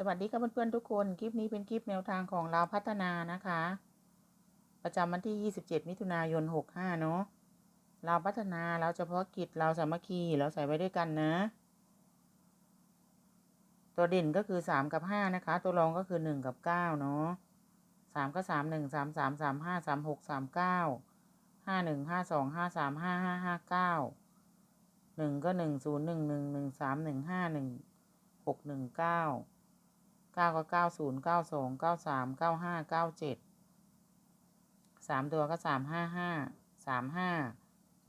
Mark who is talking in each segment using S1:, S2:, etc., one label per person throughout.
S1: สวัสดีครับเพื่อนๆทุกคน คลิปนี้เป็นคลิปแนวทางของเราพัฒนานะคะ ประจำวันที่ 27 มิถุนายน 65 เนาะเราพัฒนาเราเฉพาะกิจเราสามัคคีเราใส่ไว้ด้วยกันนะ ตัวเด่นก็คือ 3 กับ 5 นะคะ ตัวรองก็คือ 1 กับ 9 เนาะ3ก็ 3 1 3 3 3 5 3 6 3 9 5 1 5 2 5 3 5 5 5 9 1 ก็ 1 0 1 1 1 3 1 5 1 6 1 9 ก้าก็เก้าศูนย์เก้าสองเก้าสามเก้าห้าเก้าเจ็ดสามตัวก็สามห้าห้าสามห้า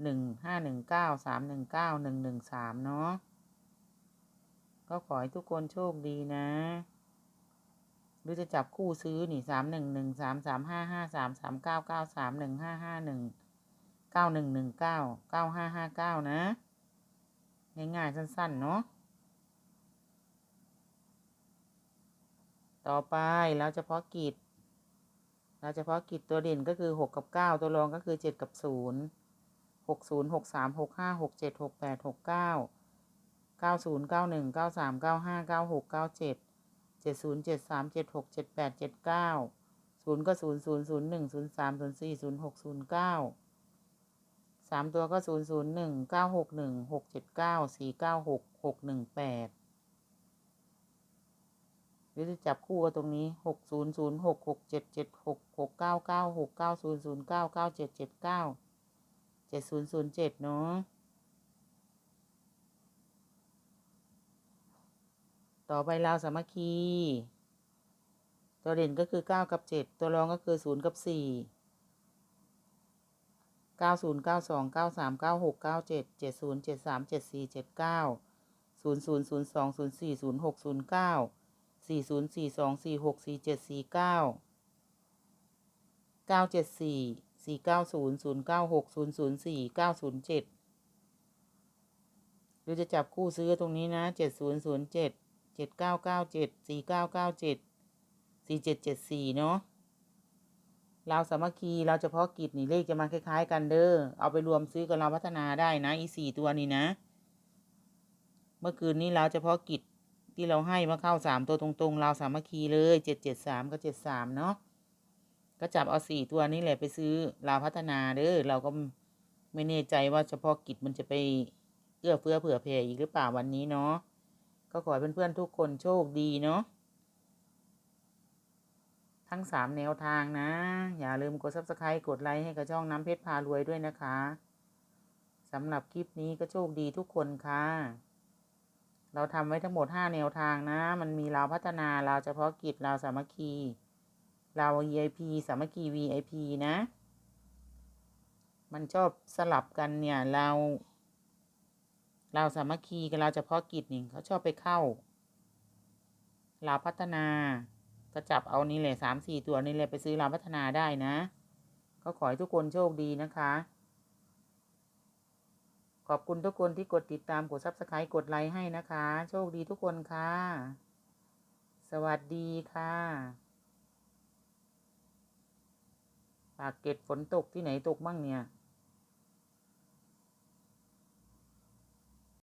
S1: หนึ่งห้าหนึ่งเก้าสามหนึ่งเก้าหนึ่งหนึ่งสามเนาะก็ขอให้ทุกคนโชคดีนะหรือจะจับคู่ซื้อนี่สามหนึ่งหนึ่งสามสามห้าห้าสามสามเก้าเก้าสามหนึ่งห้าห้าหนึ่งเก้าหนึ่งหนึ่งเก้าเก้าห้าห้าเก้านะ ง่ายๆสั้น ๆ เนาะ ต่อไปเราเฉพาะกิจเราเฉพาะกิจตัวเด่นก็คือหกกับเก้าตัวรองก็คือเจ็ดกับศูนย์หกศูนย์หกสามหกห้าหกเจ็ดหกแปดหกเก้าเก้าศูนย์เก้าหนึ่งเก้าสามเก้าห้าเก้าหกเก้าเจ็ดเจ็ดศูนย์เจ็ดสามเจ็ดหกเจ็ดแปดเจ็ดเก้าศูนย์ก็ศูนย์ศูนย์ศูนย์หนึ่งศูนย์สามศูนย์สี่ศูนย์หกศูนย์เก้าสามตัวก็ศูนย์ศูนย์หนึ่งเก้าหกหนึ่ง หกเจ็ดเก้าสี่เก้าหกหกหนึ่งแปดหรือจะจับคู่กับตรงนี้หกศูนย์ศูนย์หกหกเจ็ดเจ็ดหกหกเก้าเก้าหกเก้าศูนย์ศูนย์เก้าเก้าเจ็ดเจ็ดเก้าเจ็ดศูนย์ศูนย์เจ็ดเนาะต่อไปลาวสามัคคี ตัวเด่นก็คือเก้ากับเจ็ดตัวรองก็คือศูนย์กับสี่เก้าศูนย์เก้าสองเก้าสามเก้าหกเก้าเจ็ดเจ็ดศูนย์เจ็ดสามเจ็ดสี่เจ็ดเก้าศูนย์ศูนย์ศูนย์สองศูนย์สี่ศูนย์หกศูนย์เก้า สี่ศูนย์สี่สองสี่หกสี่เจ็ดสี่เก้าเก้าเจ็ดสี่สี่เก้าศูนย์ศูนย์เก้าหกศูนย์ศูนย์สี่เก้าศูนย์เจ็ดหรือจะจับคู่ซื้อตรงนี้นะเจ็ดศูนย์ศูนย์เจ็ดเจ็ดเก้าเก้าเจ็ดสี่เก้าเก้าเจ็ดสี่เจ็ดเจ็ดสี่เนาะเราสามัคคีเราเฉพาะกิจนี่เลขจะมาคล้าย ๆ กันเด้อ เอาไปรวมซื้อกับเราพัฒนาได้นะ อีสี่ตัวนี้นะ เมื่อคืนนี้เราเฉพาะกิจ ที่เราให้มาเข้าสามตัวตรงๆ เราสามัคคีเลยเจ็ดเจ็ดสามก็เจ็ดสามเนาะก็จับเอาสี่ตัวนี้แหละไปซื้อเราพัฒนาเด้อเราก็ไม่แน่ใจว่าเฉพาะกิจมันจะไปเอื้อเฟื้อเผื่อแผ่อีกหรือเปล่าวันนี้เนาะก็ขอให้เพื่อนๆทุกคนโชคดีเนาะทั้งสามแนวทางนะ อย่าลืมกด subscribe กดไลค์ให้กับช่องน้ำเพชรพารวยด้วยนะคะสำหรับคลิปนี้ก็โชคดีทุกคนค่ะ เราทำไว้ทั้งหมดห้าแนวทางนะ มันมีเราพัฒนาเราเฉพาะกิจเราสามัคคี เรา VIP สามัคคี VIP นะ มันชอบสลับกันเนี่ย เรา เราสามัคคีกับเราเฉพาะกิจนี่เขาชอบไปเข้า เราพัฒนาก็จับเอานี่แหละสามสี่ตัวนี่แหละไปซื้อเราพัฒนาได้นะ ก็ขอให้ทุกคนโชคดีนะคะ ขอบคุณทุกคนที่กดติดตามกด subscribe กดไลค์ให้นะคะ โชคดีทุกคนค่ะ สวัสดีค่ะปากเก็ดฝนตกที่ไหนตกบ้างเนี่ย